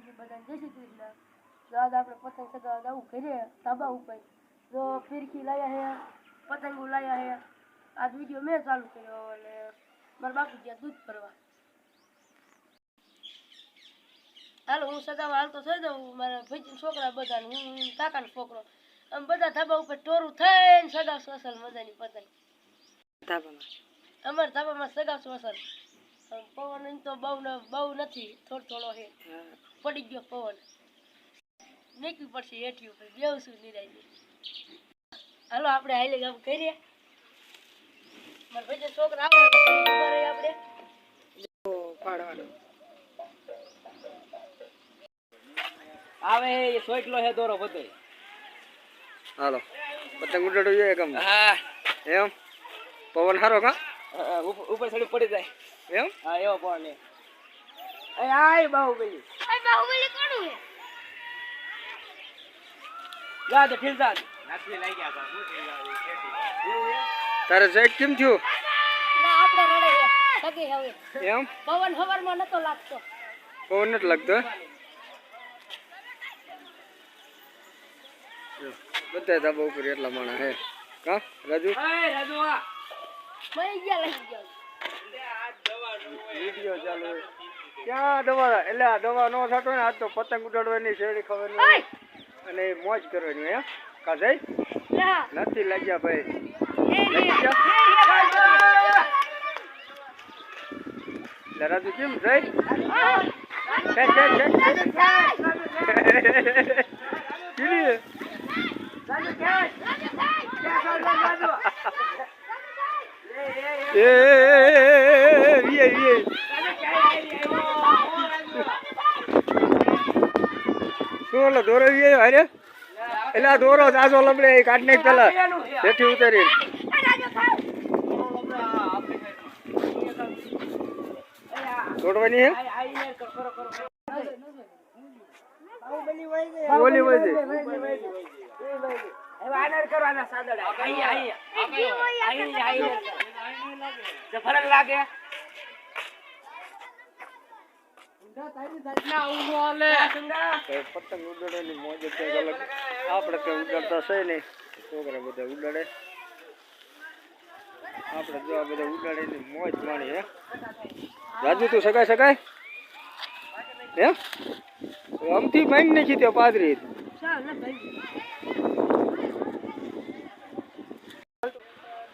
માતાજી બધાને જય શ્રી કૃષ્ણ જો આજ આપણે પતંગ ચગાવવા જવું ઘરે ધાબા ઉપર જો ફિરકી લાયા હે પતંગો લાયા હે આજ વીડિયો મેં ચાલુ કર્યો અને મારા બાપુ ગયા દૂધ ભરવા હાલો હું સગાવા હાલ તો થઈ જાઉં મારા ભાઈ છોકરા બધા હું કાકાનો છોકરો આમ બધા ધાબા ઉપર ટોરું થઈને સગાવશું અસલ મજાની પતંગ ધાબામાં અમારા ધાબામાં સગાવશું અસલ આમ પવન એમ તો બહુ ન- બહુ નથી થોડો થોડો છે પડી ગયો પવન. નીકળવું પડશે હેઠી ઉપર બેવશું નિરાય હાલો આપણે હાલે કામ કરીએ. મારા ભાઈ છોકરા આવે આપણે. આવે એ સો કિલો હે દોરો બધો. હાલો પતંગ ઉડાડો જોઈએ કેમ હા. એમ? પવન સારો કા? ઉપર સડી પડી જાય. એમ? હા એવો કોણ લે એ આય બાહુબલી. જા તો ફીર જા. તારે સાઈડ કેમ થયું? ના આપણે રડે છે. સગે હવે. એમ? પવન હવારમાં નતો લાગતો. પવન નથી લાગતો બધા ધાબા ઉપર એટલા માણસ હે કા રાજુ? એ રાજુ આ. મય ગયા લઈ ગયા. વીડિયો ચાલુ ક્યાં દવા એટલે આ દવા નો થતો ને આજ તો પતંગ ઉડાડવાની શેરડી ખવાની અને મોજ કરવાની હે કા નથી લાગ્યા ભાઈ એ લાગી ગયા એટલે રાજુ કેમ જઈ એ, એ, એ, એ. શું ઓલો દોરો હારે એટલે દોરો જાજો લમડે એ કાઢ નાખ પેલા બેઠી ઉતરી તોડવાની ઓલી હોય છે કરવાના સાદડા ફરક લાગે કઈ પતંગ ઉડાડવાની મોજ અલગ આપણે કઈ ઉડાડતા છે નહીં છોકરા બધા ઉડાડે આપણે જો આ બધા ઉડાડીને મોજ માણી હે રાજુ તું સગાય સગાય હે અમથી માઇન નાખી પાદરી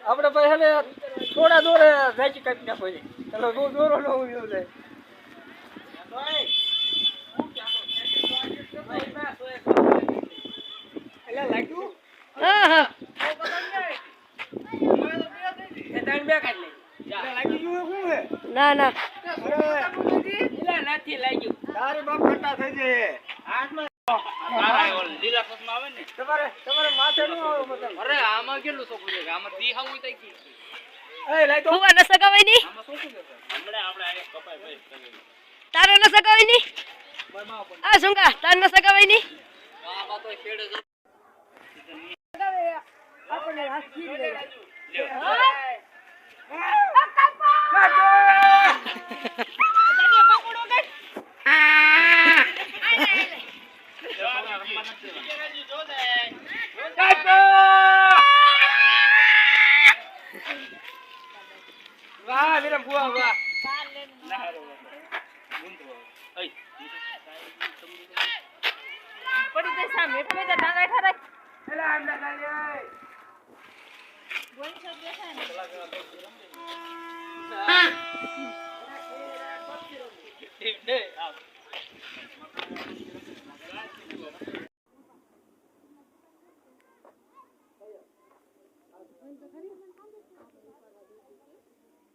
આપણે પછી હવે થોડા દોરે વેચી કાપી નાખો ચાલો દોરો ન ઉભ્યો જાય ના ના. નથી લાગ્યું તારે બાપ ઘટા થઈ જાય તમારે તમારે માથે ન આવે મતલબ અરે આમાં કેટલું સોકું છે આમાં દી હાવું તઈ કી એ લઈ તો ફુવા ન સગાવાય ની તારે ન સગાવાય ની આ સુંગા તારે ન સગાવાય ની આમાં તો છેડે જો આપણને હાથ ખીર દે વાહ વિરમ બુઆ વાહ પડી દે સામે. એટલે તો ડાંગા ઠરાય એલા આમ ના ને.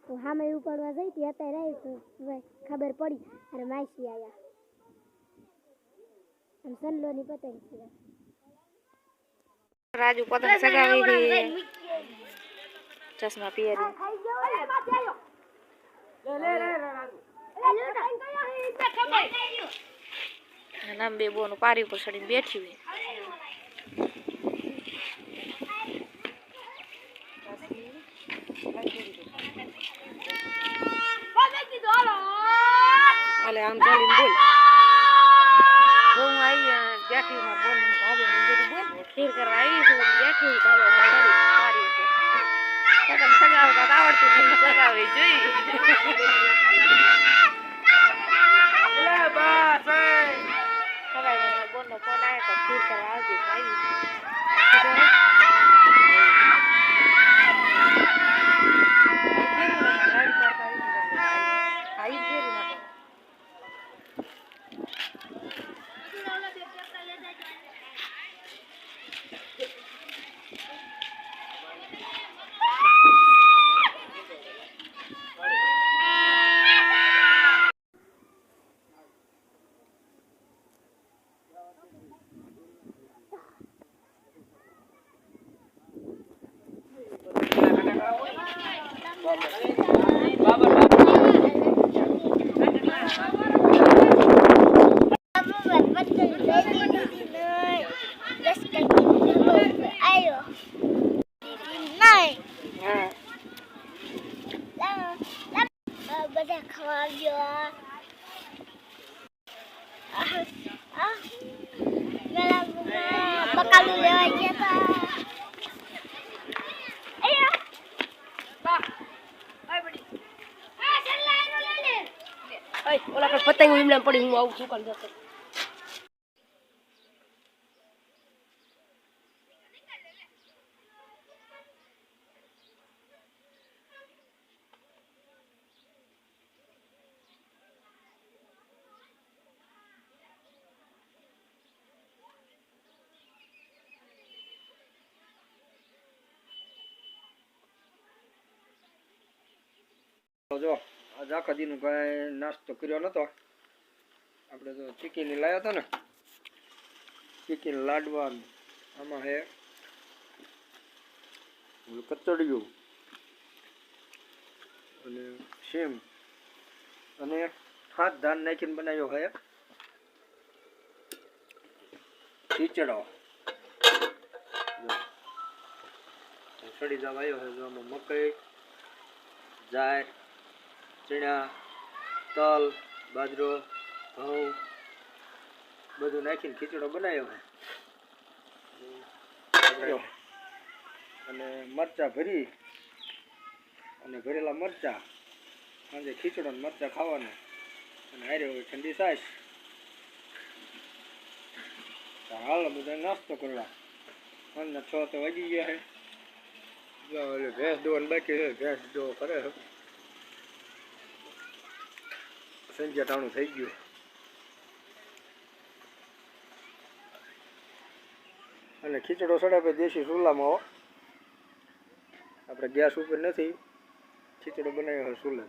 તો મેં ઉપાડવા જઈ હતી અત્યારે આવી તો. હવે ખબર પડી અરે માસી આયા. સલ્લોની પતંગ છે. રાજુ પતંગ સગાવી દે. ચશ્મા પહેરી. નામ બે બોનું પારી ઉપર ચડીને બેઠી હોય. અલે આમ ચાલીને બોલ બેઠી માં બોલ ભાભી મને કીધું ખીર કરવા આવી છું. બેઠી ચડી પારી ઉપર સગાવતા આવડતું નહીં સગાવી જોઈ લે બસ એ. સગાઈ મારા બોનનો ફોન આવ્યો તો ખીર કરવા આવજે તો આવી આવી ફેરી નાખો હા બધા ખવાડ્યો બકાલું લેવા ગયા હતા પતંગ એમને પડી હું આવું છું કણ જતો. તો જો આજ આખા દીનું કાંઈ નાસ્તો કર્યો નતો. આપણે તો ચીકીની લાવ્યા હતા ને ચીકીને લાડવા આમાં હે કચડિયું અને સેમ અને હાથ ધાન નાખીને બનાવ્યો હે ખીચડો. સડી જવા આવ્યો છે જો આમાં મકઈ જાર ચણા તલ, બાજરો, ઘઉં, બધું નાખીને ખીચડો બનાવ્યો હે. અને મરચા ભરી, અને ભરેલા મરચા. સાંજે ખીચડો ને મરચા ખાવાના. અને હારે હોય ઠંડી સાસ હાલ બધા નાસ્તો કરવા. અને છ તો વાગી ગયા હે. ભેંસ દો બાકી ભેંસ દો કરે છે ટાણું થઈ ગયું. અને ખીચડો સડાપે દેશી ચૂલામાં આપણે ગેસ ઉપર નથી. ખીચડો બનાવ્યો હોય ચૂલે